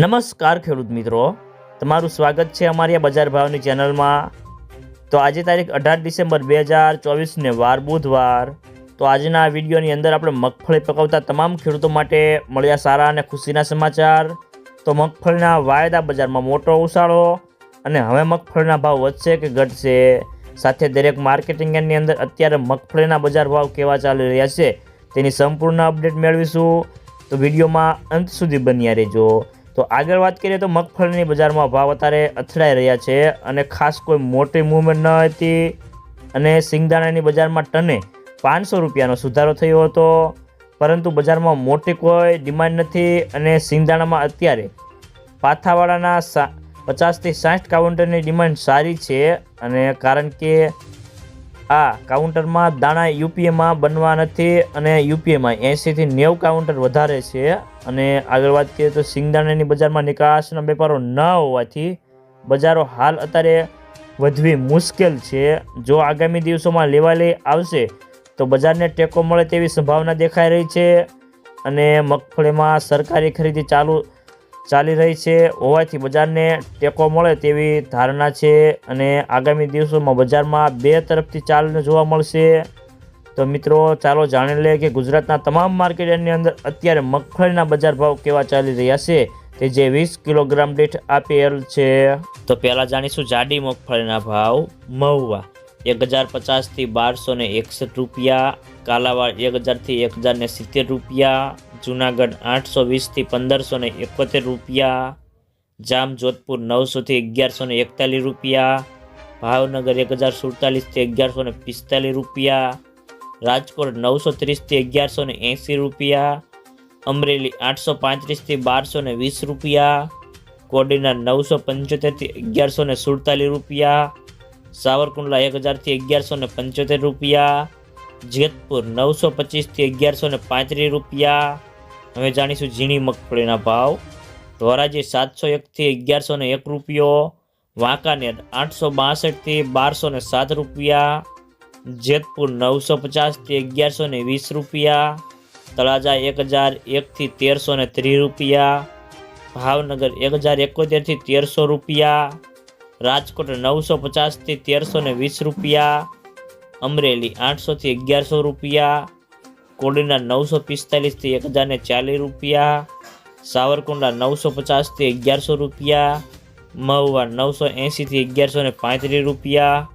નમસ્કાર ખેડૂત મિત્રો. તમારું સ્વાગત છે અમારી આ બજાર ભાવની ચેનલમાં. તો આજે તારીખ અઢાર ડિસેમ્બર બે હજાર ચોવીસને વાર બુધવાર. તો આજના વિડીયોની અંદર આપણે મગફળી પકવતા તમામ ખેડૂતો માટે મળ્યા સારા અને ખુશીના સમાચાર. તો મગફળીના વાયદા બજારમાં મોટો ઉછાળો અને હવે મગફળીના ભાવ વધશે કે ઘટશે? સાથે દરેક માર્કેટિંગ યાર્ડની અંદર અત્યારે મગફળીના બજાર ભાવ કેવા ચાલી રહ્યા છે તેની સંપૂર્ણ અપડેટ મેળવીશું. તો વિડીયોમાં અંત સુધી બન્યા રહેજો. તો આગળ વાત કરીએ તો મગફળીની બજારમાં ભાવ અત્યારે અથડાઈ રહ્યા છે અને ખાસ કોઈ મોટી મૂવમેન્ટ ન હતી અને સિંગદાણાની બજારમાં ટને પાંચસો રૂપિયાનો સુધારો થયો હતો. પરંતુ બજારમાં મોટી કોઈ ડિમાન્ડ નથી અને સિંગદાણામાં અત્યારે પાથાવાળાના સા, પચાસથી સાઠ કાઉન્ટરની ડિમાન્ડ સારી છે અને કારણ કે આ કાઉન્ટરમાં દાણા યુપીએમાં બનવા નથી અને યુપીએમાં એંશીથી નેવું કાઉન્ટર વધારે છે. અને આગળ વાત કરીએ તો સિંગદાણાની બજારમાં નિકાસના વેપારો ન હોવાથી બજારો હાલ અત્યારે વધવી મુશ્કેલ છે. જો આગામી દિવસોમાં લેવાલી આવશે, તો બજારને ટેકો મળે તેવી સંભાવના દેખાઈ રહી છે. અને મગફળીમાં સરકારી ખરીદી ચાલુ ચાલી રહી છે. હોવાથી બજારને ટેકો મળે તેવી ધારણા છે અને આગામી દિવસોમાં બજારમાં બે તરફથી ચાલને જોવા મળશે. તો મિત્રો, ચાલો જાણી લઈએ કે ગુજરાતના તમામ માર્કેટની અંદર અત્યારે મગફળીના બજાર ભાવ કેવા ચાલી રહ્યા છે તે જે વીસ કિલોગ્રામ દીઠ આપેલ છે. તો પહેલાં જાણીશું જાડી મગફળીના ભાવ, મહુવા. એક હજાર પચાસથી બારસો ને એકસઠ રૂપિયા, કાલાવાડ એક હજારથી એક હજાર ને સિત્તેર રૂપિયા, જુનાગઢ આઠસો વીસથી પંદરસો ને એકોતેર રૂપિયા જામ જોધપુર નવસોથી અગિયારસો ને એકતાલીસ રૂપિયા, ભાવનગર એક હજાર સુડતાલીસથી અગિયારસો ને પિસ્તાલીસ રૂપિયા, રાજકોટ નવસો ત્રીસથી અગિયારસો ને એંસી રૂપિયા, અમરેલી આઠસો પાંત્રીસથી બારસો ને વીસ રૂપિયા, કોડીનાર નવસો પંચોતેરથી અગિયારસો ને સુડતાલીસ રૂપિયા સાવરકુંડલા એક હજારથી અગિયારસો ને પંચોતેર રૂપિયા, જેતપુર નવસો પચીસથી અગિયારસો ને પાંત્રીસ રૂપિયા. હવે જાણીશું ઝીણી મગફળીના ભાવ. ધોરાજી સાતસો એકથી અગિયારસો ને એક રૂપિયો, વાંકાનેર આઠસો બાસઠથી બારસો ને સાત રૂપિયા, જેતપુર નવસો પચાસથી અગિયારસો ને વીસ રૂપિયા, તળાજા એક હજાર એકથી તેરસો ને ત્રીસ રૂપિયા, ભાવનગર એક હજાર એકોતેરથી તેરસો રૂપિયા રાજકોટ નવસો પચાસથી તેરસો ને વીસ રૂપિયા, અમરેલી આઠસોથી અગિયારસો રૂપિયા, કોડીના નવસો પિસ્તાલીસથી એક હજારને ચાલીસ રૂપિયા, સાવરકુંડલા નવસો પચાસથી અગિયારસો રૂપિયા, મહુવા નવસો એંશીથી અગિયારસો ને પાંત્રીસ રૂપિયા